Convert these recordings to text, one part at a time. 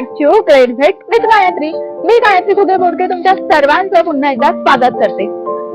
To great भेट with Gayatri. मी गायत्री कुठे बोडके तुमच्या सर्वांचं पुन्हा एकदा स्वागत करते.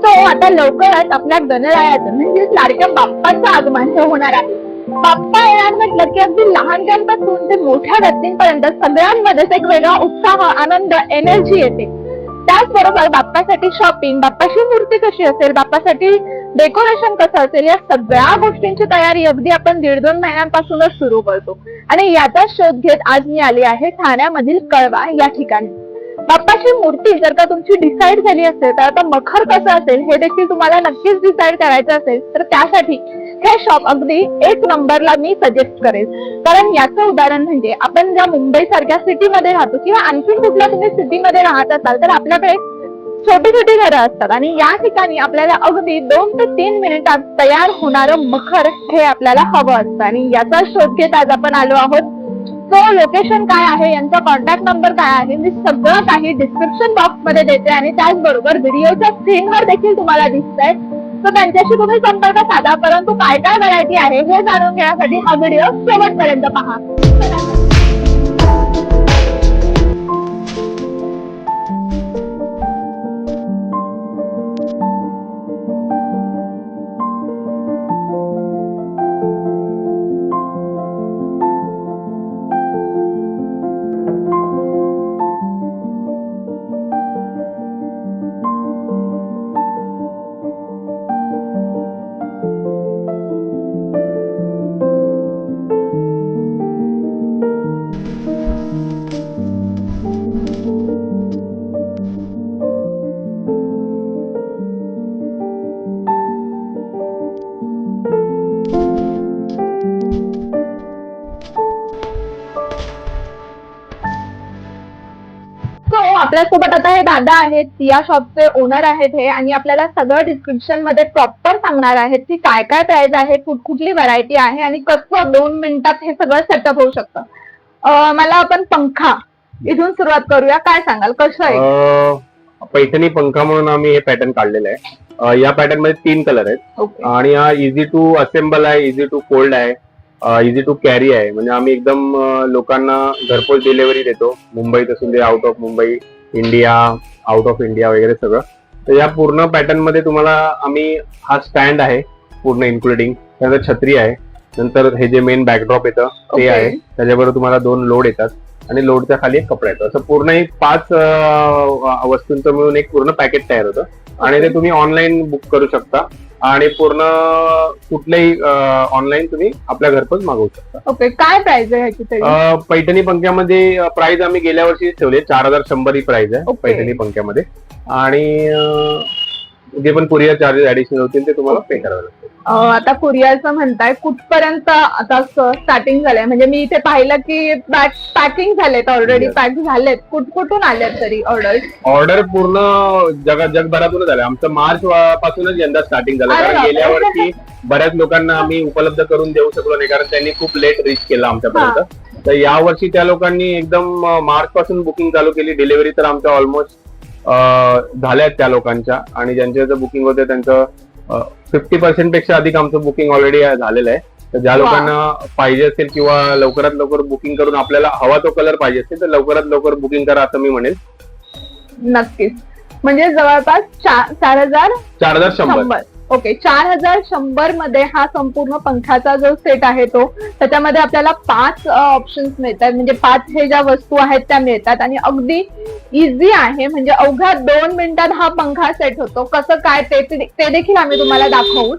सो आता लवकरच आपल्या गणरायाचं म्हणजेच लाडक्या बाप्पाचं आगमन होणार आहे. बाप्पा येणार म्हटलं की अगदी लहानग्यांपासून ते मोठ्या व्यक्तींपर्यंत सगळ्यांमध्येच एक वेगळा उत्साह आनंद एनर्जी येते. त्याचबरोबर बाप्पासाठी शॉपिंग बाप्पाची मूर्ती कशी असेल बाप्पासाठी डेकोरेशन कसं असेल या सगळ्या गोष्टींची तयारी अगदी आपण दीड दोन महिन्यांपासूनच सुरू करतो. आणि याचा शोध घेत आज मी आली आहे ठाण्यामधील कळवा या ठिकाणी. बाप्पाची मूर्ती जर का तुमची डिसाईड झाली असेल तर आता मखर कसं असेल हे देखील तुम्हाला नक्कीच डिसाईड करायचं असेल तर त्यासाठी हे शॉप अगदी एक नंबरला मी सजेस्ट करेल. कारण याचं उदाहरण म्हणजे आपण ज्या मुंबई सारख्या सिटीमध्ये राहतो किंवा आणखीन कुठल्या तुम्ही सिटीमध्ये राहत असाल तर आपल्याकडे छोटी छोटी घरं असतात. आणि या ठिकाणी आपल्याला अगदी दोन ते तीन मिनिटात तयार होणारं मखर हे आपल्याला हवं असतं. आणि याचा शोध घेत आज आपण आलो आहोत. सो लोकेशन काय आहे? यांचा कॉन्टॅक्ट नंबर काय आहे? मी सगळं काही डिस्क्रिप्शन बॉक्समध्ये देते आणि त्याचबरोबर व्हिडिओच्या स्क्रीनवर देखील तुम्हाला दिसतंय. तर त्यांच्याशी तुम्ही संपर्क साधा परंतु काय काय व्हरायटी आहे हे जाणून घेण्यासाठी हा व्हिडिओ शेवटपर्यंत पहा. आपल्यासोबत आता हे दादा आहेत या शॉपचे ओनर आहेत हे आणि आपल्याला सगळं डिस्क्रिप्शनमध्ये प्रॉपर सांगणार आहेत की काय काय प्राइस आहे कुठ कुठली व्हरायटी आहे आणि कसं दोन मिनिटात हे सगळं सेटअप होऊ शकतं. मला आपण पंखा इथून सुरुवात करूया. काय सांगाल? कसं आहे? पैठणी पंखा म्हणून आम्ही हे पॅटर्न काढलेलं आहे. या पॅटर्नमध्ये तीन कलर आहेत. आणि हा इझी टू असेंबल आहे इझी टू फोल्ड आहे इझी टू कॅरी आहे. म्हणजे आम्ही एकदम लोकांना घरपोच डिलिव्हरी देतो. मुंबईत असून दे out of Mumbai. India out of India वगैरे सगळं. तर या पूर्ण पॅटर्नमध्ये तुम्हाला आम्ही हा स्टँड आहे पूर्ण इन्क्लुडिंग त्यानंतर छत्री आहे. नंतर हे जे मेन बॅकड्रॉप येतं ते. आहे. त्याच्याबरोबर तुम्हाला दोन लोड येतात. आणि लोडच्या खाली एक कपडा येतो. असं पूर्ण एक पाच वस्तूंचं मिळून एक पूर्ण पॅकेट तयार होतं. आणि ते तुम्ही ऑनलाईन बुक करू शकता. आणि पूर्ण कुठल्याही ऑनलाईन तुम्ही आपल्या घरपोच मागवू शकता. ओके काय प्राइस आहे ह्याची पैठणी पंख्यामध्ये प्राइस आम्ही गेल्या वर्षी ठेवले चार हजार शंभर ही प्राइस आहे. पैठणी पंख्यामध्ये. आणि जे पण कुरिअर चार्जेस ऍडिशनल होतील ते तुम्हाला पे करावे लागतील. अं, आता कुरिअरचं म्हणताय कुठपर्यंत आता स्टार्टिंग झालंय? म्हणजे मी इथे पाहिलं की पॅकिंग झालेत ऑलरेडी Yes. पॅक झालेत. कुठ कुठून आलेत तरी ऑर्डर ऑर्डर पूर्ण जगा जगभरातूनच झालं आमचं मार्च वा- पासूनच यंदा स्टार्टिंग झालं. अरे कारण बापरे. गेल्या वर्षी बऱ्याच लोकांना आम्ही उपलब्ध करून देऊ शकलो नाही. कारण त्यांनी खूप लेट रीच केला आमच्यापर्यंत. तर या वर्षी त्या लोकांनी एकदम मार्च पासून बुकिंग चालू केली. डिलिव्हरी तर आमच्या ऑलमोस्ट झाल्यात त्या लोकांच्या. आणि ज्यांचं बुकिंग होतं त्यांचं फिफ्टी पर्सेंटपेक्षा अधिक आमचं बुकिंग ऑलरेडी झालेलं आहे. तर ज्या. लोकांना पाहिजे असेल किंवा लवकरात लवकर बुकिंग करून आपल्याला हवा तो कलर पाहिजे असेल तर लवकरात लवकर बुकिंग करा असं मी म्हणेल. नक्कीच. म्हणजे जवळपास चार चार हजार चार हजार शंभर. ओके चार हजार शंभरमध्ये हा संपूर्ण पंख्याचा जो सेट आहे तो त्याच्यामध्ये आपल्याला पाच ऑप्शन्स मिळतात. म्हणजे पाच हे ज्या वस्तू आहेत त्या मिळतात. आणि अगदी इझी आहे. म्हणजे अवघ्या दोन मिनिटात हा पंखा सेट होतो. कसं काय ते ते देखील आम्ही तुम्हाला दाखवू.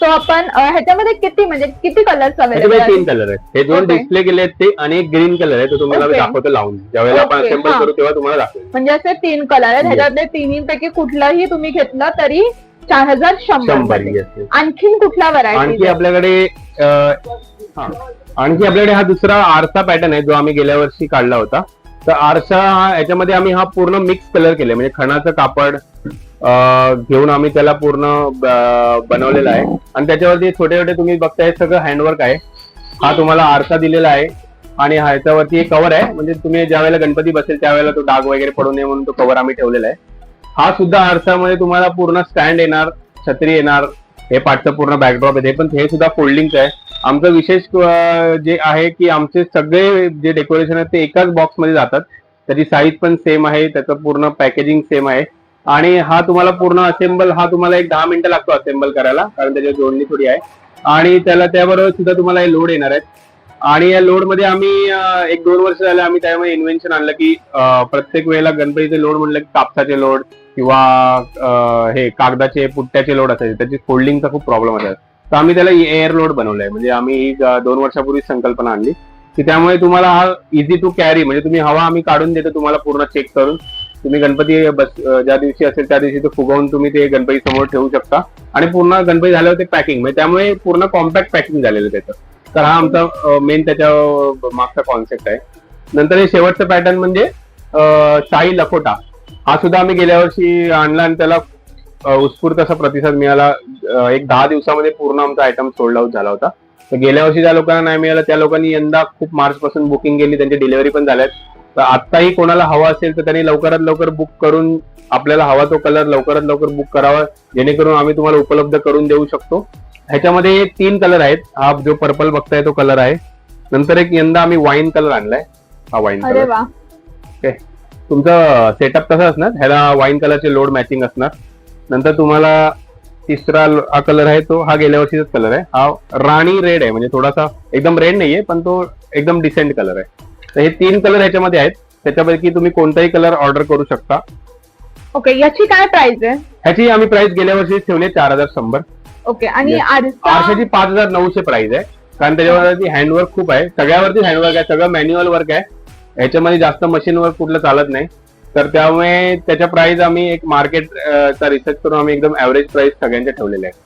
तो आपण ह्याच्यामध्ये किती म्हणजे किती कलर्स अवेलेबल तीन कलर आहेत. हे दोन. डिस्प्ले केले आहेत ते आणि एक ग्रीन कलर आहे. तो तुम्हाला. दाखवतो लावून. ज्यावेळेला आपण असेंबल हा. करू तेव्हा तुम्हाला दाखवेल. म्हणजे असे तीन कलर आहेत. ह्याच्यातले तिन्हीपैकी कुठलंही तुम्ही घेतलं तरी चार हजार शंभर. आणखीन कुठल्या आणखी व्हरायटी आपल्याकडे अं, हा. आणखी आपल्याकडे हा दुसरा आरसा पॅटर्न आहे जो आम्ही गेल्या वर्षी काढला होता. तर आरसा हा- याच्यामध्ये आम्ही हा पूर्ण मिक्स कलर केले म्हणजे खणाचं कापड अं, घेऊन आम्ही त्याला पूर्ण ब- बनवलेला आहे. आणि त्याच्यावरती छोटे छोटे तुम्ही बघताय सगळं हँडवर्क आहे. हा तुम्हाला आरसा दिलेला आहे. आणि ह्याच्यावरती एक कव्हर आहे. म्हणजे तुम्ही ज्या वेळेला गणपती बसेल त्यावेळेला तो डाग वगैरे पडू नये म्हणून तो कव्हर आम्ही ठेवलेला आहे. हा सुद्धा आरसामध्ये तुम्हाला पूर्ण स्टँड येणार छत्री येणार हे पाठचं पूर्ण बॅकड्रॉप येते पण हे सुद्धा फोल्डिंगचं आहे. आमचं विशेष जे आहे की आमचे सगळे जे डेकोरेशन आहे ते एकाच बॉक्समध्ये जातात. त्याची साईज पण सेम आहे त्याचं पूर्ण पॅकेजिंग सेम आहे. आणि हा तुम्हाला पूर्ण असेंबल हा तुम्हाला एक दहा मिनिटं लागतो असेंबल करायला कारण त्याची जोडणी थोडी आहे. आणि त्याला त्याबरोबर सुद्धा तुम्हाला हे लोड येणार आहेत. आणि या लोडमध्ये आम्ही एक दोन वर्ष झाले आम्ही त्यामध्ये इन्व्हेन्शन आणलं की प्रत्येक वेळेला गणपतीचे लोड म्हणलं की कापसाचे लोड किंवा हे कागदाचे पुट्ट्याचे लोड असायचे. त्याची फोल्डिंगचा खूप प्रॉब्लेम असायचा. तर आम्ही त्याला एअर लोड बनवलंय. म्हणजे आम्ही दोन वर्षापूर्वी संकल्पना आणली की त्यामुळे तुम्हाला हा इझी टू कॅरी म्हणजे तुम्ही हवा आम्ही काढून देतो तुम्हाला पूर्ण चेक करून. तुम्ही गणपती बस ज्या दिवशी असेल त्या दिवशी तो फुगवून तुम्ही ते गणपती समोर ठेवू शकता. आणि पूर्ण गणपती झाल्यावर ते पॅकिंग म्हणजे त्यामुळे पूर्ण कॉम्पॅक्ट पॅकिंग झालेलं त्याचं. तर हा आमचा मेन त्याच्या मागचा कॉन्सेप्ट आहे. नंतर हे शेवटचं पॅटर्न म्हणजे शाही लखोटा. हा सुद्धा आम्ही गेल्या वर्षी आणला आणि त्याला उत्स्फूर्त असा प्रतिसाद मिळाला. एक दहा दिवसामध्ये पूर्ण आमचा आयटम सोल्ड आउट झाला होता. तर गेल्या वर्षी ज्या लोकांना नाही मिळालं त्या लोकांनी यंदा खूप मार्च पासून बुकिंग केली त्यांची डिलिव्हरी पण झाल्यात. तर आत्ताही कोणाला हवा असेल तर त्यांनी लवकरात लवकर बुक करून आपल्याला हवा तो कलर लवकरात लवकर बुक करावा. जेणेकरून आम्ही तुम्हाला उपलब्ध करून देऊ शकतो. ह्याच्यामध्ये तीन कलर आहेत. हा जो पर्पल बघताय तो कलर आहे. नंतर एक यंदा आम्ही वाईन कलर आणलाय. हा वाईन कलर वा. तुमचं सेटअप तसं असणार? ह्याला वाईन कलरचे लोड मॅचिंग असणार. नंतर तुम्हाला तिसरा हा कलर आहे तो हा गेल्या वर्षीचाच कलर आहे. हा राणी रेड आहे म्हणजे थोडासा एकदम रेड नाहीये पण तो एकदम डिसेंट कलर आहे. तर हे तीन कलर ह्याच्यामध्ये आहेत. त्याच्यापैकी तुम्ही कोणताही कलर ऑर्डर करू शकता. ओके याची काय प्राइस आहे? ह्याची आम्ही प्राइस गेल्या वर्षी ठेवली चार हजार शंभर. ओके आणि Yes. आरसा आरशेची पाच हजार नऊशे प्राइस आहे. कारण त्याच्यावरती हँडवर्क खूप आहे. सगळ्यावरती हँडवर्क आहे सगळं मॅन्युअल वर्क आहे. ह्याच्यामध्ये जास्त मशीनवर कुठलं चालत नाही. तर त्यामुळे त्याच्या प्राइस आम्ही एक मार्केट चा रिसर्च करून आम्ही एकदम ऍव्हरेज प्राइस सगळ्यांच्या ठेवलेले आहे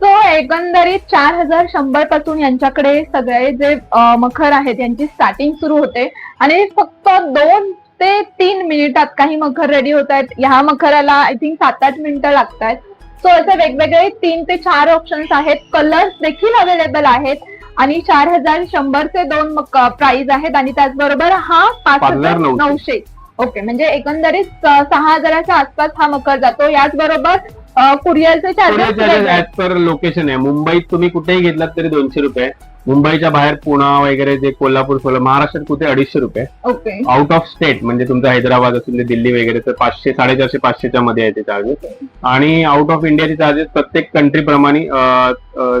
सो एकंदरीत चार हजार शंभरपासून यांच्याकडे सगळे जे मखर आहेत यांची स्टार्टिंग सुरू होते. आणि फक्त दोन ते तीन मिनिटात काही मखर रेडी होत आहेत. ह्या मखराला आय थिंक सात आठ मिनिटं लागत आहेत सो असे वेगवेगळे तीन ते चार ऑप्शन्स आहेत. कलर्स देखील अवेलेबल आहेत. आणि चार हजार शंभरचे दोन प्राइस आहेत आणि त्याचबरोबर हा पाच हजार नऊशे. ओके म्हणजे एकंदरीत सहा हजाराच्या आसपास हा मकर जातो. याचबरोबर कुरिअरचे चार्जेस ऍज पर लोकेशन आहे. मुंबईत तुम्ही कुठेही घेतलात तरी दोनशे रुपये. मुंबईच्या बाहेर पुणा वगैरे जे कोल्हापूर सोला महाराष्ट्रात कुठे अडीचशे रुपये. ओके आउट ऑफ स्टेट म्हणजे तुमचं हैदराबाद असेल दिल्ली वगैरे तर पाचशे साडेचारशे पाचशेच्या मध्ये आहे ते चार्जेस आणि आउट ऑफ इंडियाचे चार्जेस प्रत्येक कंट्री प्रमाणे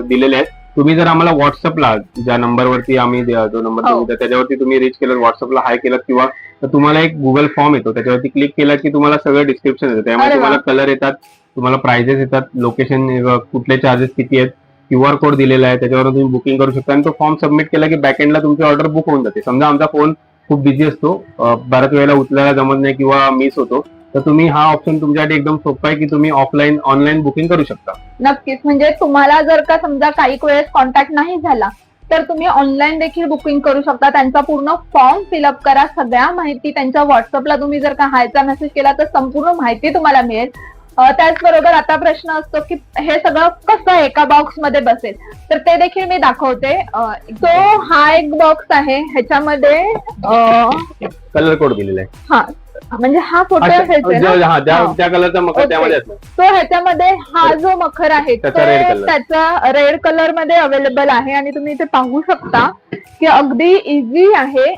दिलेले आहेत. तुम्ही जर आम्हाला व्हॉट्सअपला ज्या नंबरवरती आम्ही जो नंबर हो. त्याच्यावरती तुम्ही रीच केलं व्हॉट्सअपला हाय केलं किंवा तुम्हाला एक गुगल फॉर्म येतो. त्याच्यावरती क्लिक केला की तुम्हाला सगळं डिस्क्रिप्शन येतं. त्यामुळे. तुम्हाला कलर येतात तुम्हाला प्राइजेस येतात लोकेशन कुठले चार्जेस किती आहेत क्यू आर कोड दिलेला आहे त्याच्यावर तुम्ही बुकिंग करू शकता. आणि तो फॉर्म सबमिट केला की बॅक एंडला तुमची ऑर्डर बुक होऊन जाते. समजा आमचा फोन खूप बिझी असतो. बऱ्याच वेळेला उचलायला जमत नाही किंवा मिस होतो. तर तुम्ही हा ऑप्शन तुमच्यासाठी एकदम सोपा आहे की तुम्ही ऑफलाईन ऑनलाईन बुकिंग करू शकता. नक्कीच. म्हणजे तुम्हाला जर का समजा काही वेळेस कॉन्टॅक्ट नाही झाला तर तुम्ही ऑनलाईन देखील बुकिंग करू शकता. त्यांचा पूर्ण फॉर्म फिलअप करा. सगळ्या माहिती त्यांच्या व्हॉट्सअपला तुम्ही जर का हायचा मेसेज केला तर संपूर्ण माहिती तुम्हाला मिळेल. त्याचबरोबर आता प्रश्न असतो की हे सगळं कसं एका बॉक्समध्ये बसेल. तर ते देखील मी दाखवते. तो हा एक बॉक्स आहे. ह्याच्यामध्ये कलर कोड दिलेला आहे. हा म्हणजे हा फोटो. त्यामध्ये तो ह्याच्यामध्ये हा जो मखर आहे तो. त्याचा रेड कलरमध्ये अवेलेबल आहे आणि तुम्ही इथे पाहू शकता. की अगदी इझी आहे.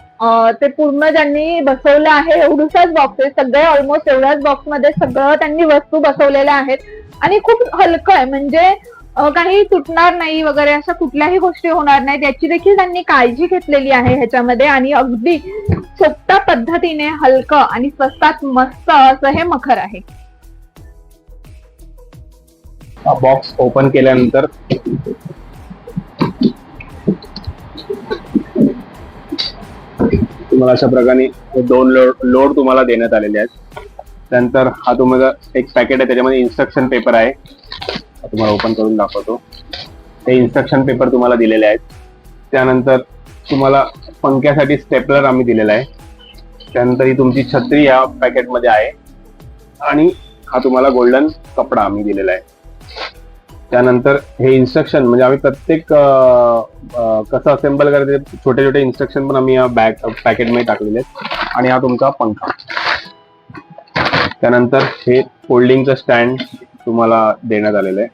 ते पूर्ण ज्यांनी बसवलं आहे एवढूसाच बॉक्स आहे सगळे ऑलमोस्ट एवढ्याच बॉक्समध्ये सगळं त्यांनी वस्तू बसवलेल्या आहेत. आणि खूप हलकं आहे. म्हणजे काही तुटणार नाही वगैरे अशा कुठल्याही गोष्टी होणार नाहीत. याची देखील त्यांनी काळजी घेतलेली आहे ह्याच्यामध्ये. आणि अगदी सोप्या पद्धतीने हलकं आणि स्वस्तात मस्त असं हे मखर आहे. बॉक्स ओपन केल्यानंतर तुम्हाला अशा प्रकारे दोन लोड लोड तुम्हाला देण्यात आलेले आहेत. त्यानंतर हा तुम्हाला एक पॅकेट आहे त्याच्यामध्ये इन्स्ट्रक्शन पेपर आहे. हा तुम्हाला ओपन करून दाखवतो. ते इन्स्ट्रक्शन पेपर तुम्हाला दिलेले आहेत. त्यानंतर तुम्हाला पंख्यासाठी स्टेपलर आम्ही दिलेला आहे. त्यानंतर ही तुमची छत्री या पॅकेटमध्ये आहे. आणि हा तुम्हाला गोल्डन कपडा आम्ही दिलेला आहे. त्यानंतर हे इन्स्ट्रक्शन म्हणजे आम्ही प्रत्येक कसं असेंबल करायचं छोटे छोटे इन्स्ट्रक्शन पण आम्ही या बॅग पॅकेटमध्ये टाकलेले आहेत. आणि हा तुमचा पंखा. त्यानंतर हे फोल्डिंगचं स्टँड तुम्हाला देण्यात आलेलं आहे.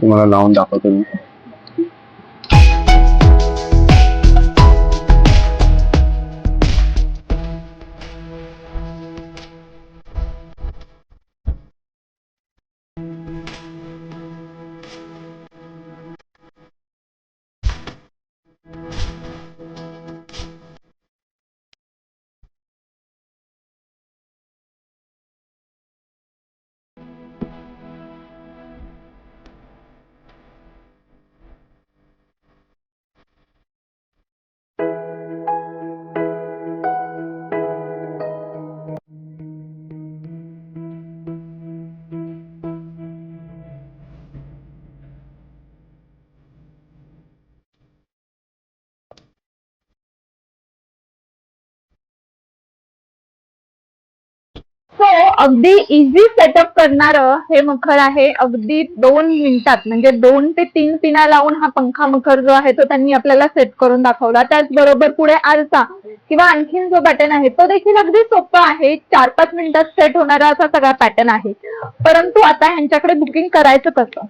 तुम्हाला लावून दाखवतो मी. अगदी इझी सेटअप करणार हे मखर आहे. अगदी दोन मिनिटात म्हणजे दोन ते तीन पिना लावून हा पंखा मखर जो आहे तो त्यांनी आपल्याला सेट करून दाखवला. त्याचबरोबर पुढे आरसा किंवा आणखीन जो पॅटर्न आहे तो देखील अगदी सोपा आहे. चार पाच मिनिटात सेट होणारा असा सगळा पॅटर्न आहे. परंतु आता ह्यांच्याकडे बुकिंग करायचं कसं?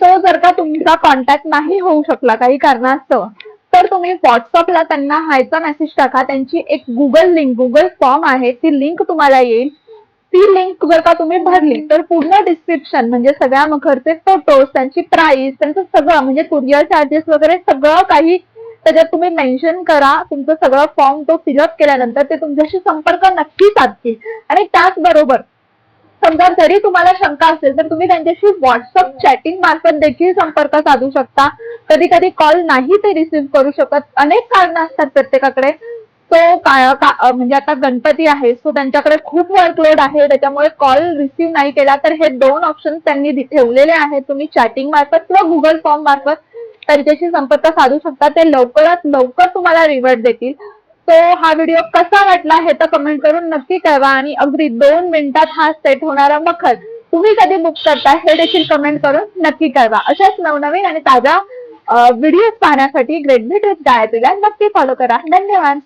तो जर का तुमचा कॉन्टॅक्ट नाही होऊ शकला काही कारणास्तव तर तुम्ही व्हॉट्सअपला त्यांना हायचा मेसेज टाका. त्यांची एक गुगल लिंक गुगल फॉर्म आहे. ती लिंक तुम्हाला येईल. ती लिंक जर का तुम्ही भरली तर पूर्ण डिस्क्रिप्शन म्हणजे सगळ्या मखरचे फोटोज त्यांची प्राइस त्यांचं सगळं म्हणजे कुरिअर चार्जेस वगैरे सगळं काही त्याच्यात तुम्ही मेन्शन करा. तुमचं सगळं फॉर्म तो फिलअप केल्यानंतर ते तुमच्याशी संपर्क नक्की साधतील. आणि त्याचबरोबर समजा जरी तुम्हाला शंका असेल तर तुम्ही त्यांच्याशी व्हॉट्सअप चॅटिंग मार्फत देखील संपर्क साधू शकता. कधी कधी कॉल नाही ते रिसिव्ह करू शकत. अनेक कारण असतात प्रत्येकाकडे तो काय का- म्हणजे आता गणपती आहे सो त्यांच्याकडे खूप वर्कलोड आहे त्याच्यामुळे कॉल रिसीव्ह नाही केला तर हे दोन ऑप्शन त्यांनी ठेवलेले आहेत. तुम्ही चॅटिंग मार्फत किंवा गुगल फॉर्म मार्फत त्यांच्याशी संपर्क साधू शकता. ते लवकरात लवकर तुम्हाला रिवर्ट देतील. तो हा व्हिडिओ कसा वाटला हे तर कमेंट करून नक्की कळवा आणि अगदी दोन मिनिटात हा सेट होणारा मखर तुम्ही कधी बुक करता हे देखील कमेंट करून नक्की कळवा. अशाच नवनवीन आणि ताज्या व्हिडिओ पाहण्यासाठी ग्रेट भेट गायत्रीला नक्की फॉलो करा. धन्यवाद.